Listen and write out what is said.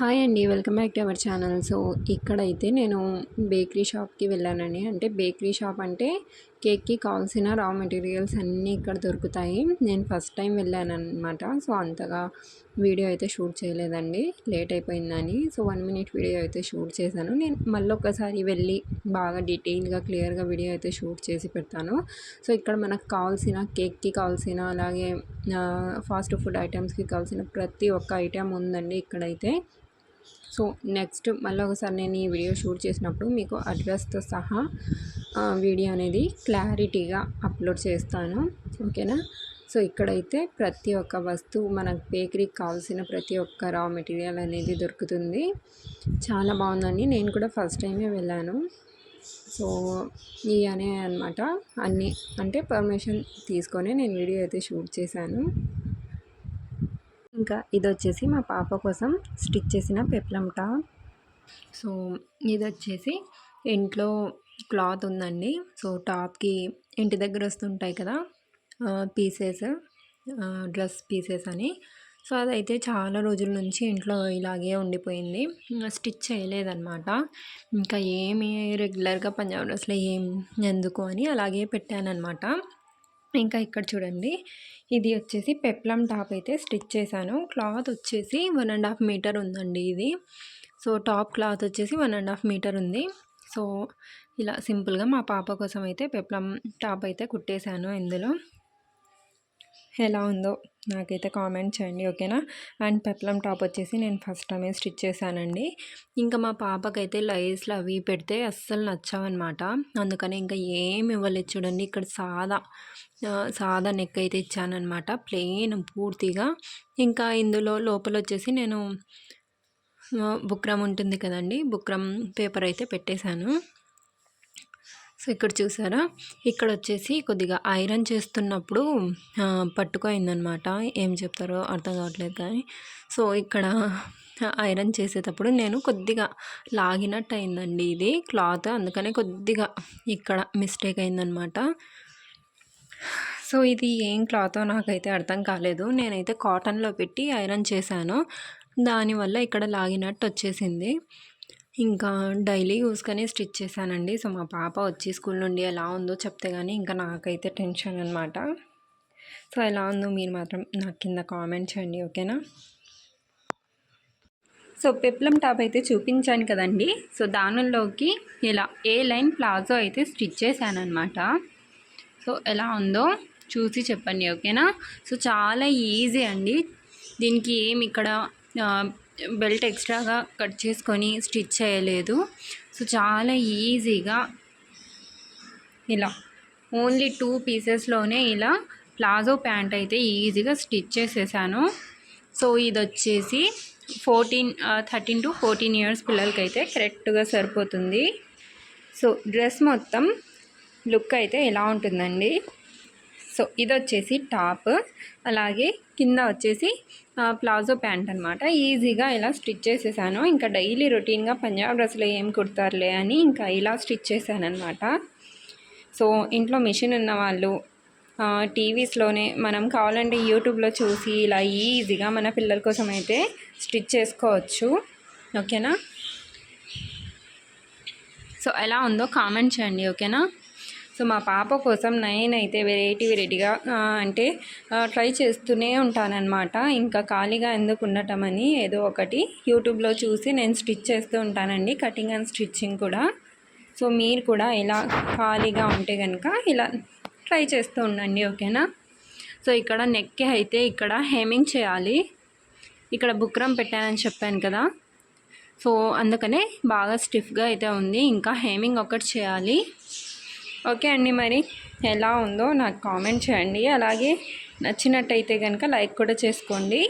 Hi అండి welcome back to our channel. So ఇక్కడైతే నేను బేకరీ షాప్కి వెళ్ళానండి. అంటే బేకరీ షాప్ అంటే కేక్కి కావాల్సిన రా మెటీరియల్స్ అన్నీ ఇక్కడ దొరుకుతాయి. నేను ఫస్ట్ టైం వెళ్ళాను అనమాట సో అంతగా వీడియో అయితే షూట్ చేయలేదండి. లేట్ అయిపోయిందని. సో వన్ మినిట్ వీడియో అయితే షూట్ చేశాను. నేను మళ్ళీ ఒకసారి వెళ్ళి బాగా డీటెయిల్గా క్లియర్గా వీడియో అయితే షూట్ చేసి పెడతాను. సో ఇక్కడ మనకు కావాల్సిన కేక్కి కావాల్సిన అలాగే ఫాస్ట్ ఫుడ్ ఐటమ్స్కి కావాల్సిన ప్రతి ఒక్క ఐటెం ఉందండి ఇక్కడైతే. సో నెక్స్ట్ మళ్ళీ ఒకసారి నేను ఈ వీడియో షూట్ చేసినప్పుడు మీకు అడ్రస్తో సహా వీడియో అనేది క్లారిటీగా అప్లోడ్ చేస్తాను. ఓకేనా? సో ఇక్కడైతే ప్రతి ఒక్క వస్తువు మన బేకరీకి కావాల్సిన ప్రతి ఒక్క రా మెటీరియల్ అనేది దొరుకుతుంది. చాలా బాగుందండి. నేను కూడా ఫస్ట్ టైమే వెళ్ళాను. సో ఇవనే అనమాట అన్నీ అంటే పర్మిషన్ తీసుకొని నేను వీడియో అయితే షూట్ చేశాను. ఇంకా ఇది వచ్చేసి మా పాప కోసం స్టిచ్ చేసిన పెప్లం టాప్ సో ఇది వచ్చేసి ఇంట్లో క్లాత్ ఉందండి. సో టాప్కి ఇంటి దగ్గర వస్తుంటాయి కదా పీసెస్ డ్రెస్ పీసెస్ అని. సో అదైతే చాలా రోజుల నుంచి ఇంట్లో ఇలాగే ఉండిపోయింది. స్టిచ్ చేయలేదన్నమాట. ఇంకా ఏమి రెగ్యులర్గా పంజాబ్ డ్రెస్లో ఏం ఎందుకు అని అలాగే పెట్టానన్నమాట. ఇంకా ఇక్కడ చూడండి. ఇది వచ్చేసి పెప్లం టాప్ అయితే స్టిచ్ చేశాను. క్లాత్ వచ్చేసి వన్ అండ్ హాఫ్ మీటర్ ఉందండి ఇది. సో టాప్ క్లాత్ వచ్చేసి వన్ అండ్ హాఫ్ మీటర్ ఉంది. సో ఇలా సింపుల్గా మా పాప కోసం అయితే పెప్లం టాప్ అయితే కుట్టేశాను ఇందులో. ఎలా ఉందో నాకైతే కామెంట్ చేయండి ఓకేనా? అండ్ పెప్లం టాప్ వచ్చేసి నేను ఫస్ట్ టైమే స్టిచ్ చేశానండి. ఇంకా మా పాపకైతే లైస్లు అవి పెడితే అస్సలు నచ్చావన్నమాట. అందుకని ఇంకా ఏమి ఇవ్వలేదు చూడండి ఇక్కడ సాదా సాదా నెక్ అయితే ఇచ్చానమాట ప్లెయిన్ పూర్తిగా. ఇంకా ఇందులో లోపల వచ్చేసి నేను బుక్రమ్ ఉంటుంది కదండి బుక్రమ్ పేపర్ అయితే పెట్టేశాను. సో ఇక్కడ చూసారా? ఇక్కడ వచ్చేసి కొద్దిగా ఐరన్ చేస్తున్నప్పుడు పట్టుకోయిందనమాట ఏం చెప్తారో అర్థం కావట్లేదు కానీ. సో ఇక్కడ ఐరన్ చేసేటప్పుడు నేను కొద్దిగా లాగినట్టు అయిందండి ఇది క్లాత్. అందుకనే కొద్దిగా ఇక్కడ మిస్టేక్ అయిందనమాట సో ఇది ఏం క్లాతో నాకైతే అర్థం కాలేదు. నేనైతే కాటన్లో పెట్టి ఐరన్ చేశాను. దానివల్ల ఇక్కడ లాగినట్టు వచ్చేసింది ఇంకా డైలీ యూస్గానే స్టిచ్ చేశానండి. సో మా పాప వచ్చి స్కూల్ నుండి ఎలా ఉందో చెప్తే కానీ ఇంకా నాకైతే టెన్షన్ అనమాట సో ఎలా ఉందో మీరు మాత్రం నాకు కింద కామెంట్ చేయండి ఓకేనా? సో పెప్లం టాప్ అయితే చూపించాను కదండి. సో దానిలోకి ఇలా ఏ లైన్ ప్లాజో అయితే స్టిచ్ చేశానమాట సో ఎలా ఉందో చూసి చెప్పండి ఓకేనా? సో చాలా ఈజీ అండి. దీనికి ఏమి ఇక్కడ బెల్ట్ ఎక్స్ట్రాగా కట్ చేసుకొని స్టిచ్ చేయలేదు. సో చాలా ఈజీగా ఇలా ఓన్లీ టూ పీసెస్లోనే ఇలా ప్లాజో ప్యాంట్ అయితే ఈజీగా స్టిచ్ చేసేసాను. సో ఇది వచ్చేసి fourteen thirteen to fourteen years పిల్లలకైతే కరెక్ట్గా సరిపోతుంది. సో డ్రెస్ మొత్తం లుక్ అయితే ఎలా ఉంటుందండి? సో ఇది వచ్చేసి టాప్. అలాగే కింద వచ్చేసి ప్లాజో ప్యాంట్ అనమాట ఈజీగా ఇలా స్టిచ్ చేసేసాను. ఇంకా డైలీ రొటీన్గా పంజాబ్ డ్రెస్లో ఏం కుడతారులే అని ఇంకా ఇలా స్టిచ్ చేశాను అనమాట సో ఇంట్లో మిషన్ ఉన్న వాళ్ళు టీవీస్లోనే మనం కావాలంటే యూట్యూబ్లో చూసి ఇలా ఈజీగా మన పిల్లల కోసం అయితే స్టిచ్ చేసుకోవచ్చు. ఓకేనా? సో ఎలా ఉందో కామెంట్ చేయండి ఓకేనా? సో మా పాప కోసం నేనైతే వెరైటీ వెరైటీగా అంటే ట్రై చేస్తూనే ఉంటానన్నమాట. ఇంకా ఖాళీగా ఎందుకు ఉండటం అని ఏదో ఒకటి యూట్యూబ్లో చూసి నేను స్టిచ్ చేస్తూ ఉంటానండి కటింగ్ అండ్ స్టిచ్చింగ్ కూడా. సో మీరు కూడా ఇలా ఖాళీగా ఉంటే కనుక ఇలా ట్రై చేస్తూ ఉండండి ఓకేనా? సో ఇక్కడ నెక్కి అయితే ఇక్కడ హేమింగ్ చేయాలి. ఇక్కడ బుక్రం పెట్టానని చెప్పాను కదా. సో అందుకనే బాగా స్టిఫ్గా అయితే ఉంది ఇంకా హేమింగ్ ఒకటి చేయాలి. ఓకే అండి మరి ఎలా ఉందో నాకు కామెంట్ చేయండి. అలాగే నచ్చినట్టయితే కనుక లైక్ కూడా చేసుకోండి.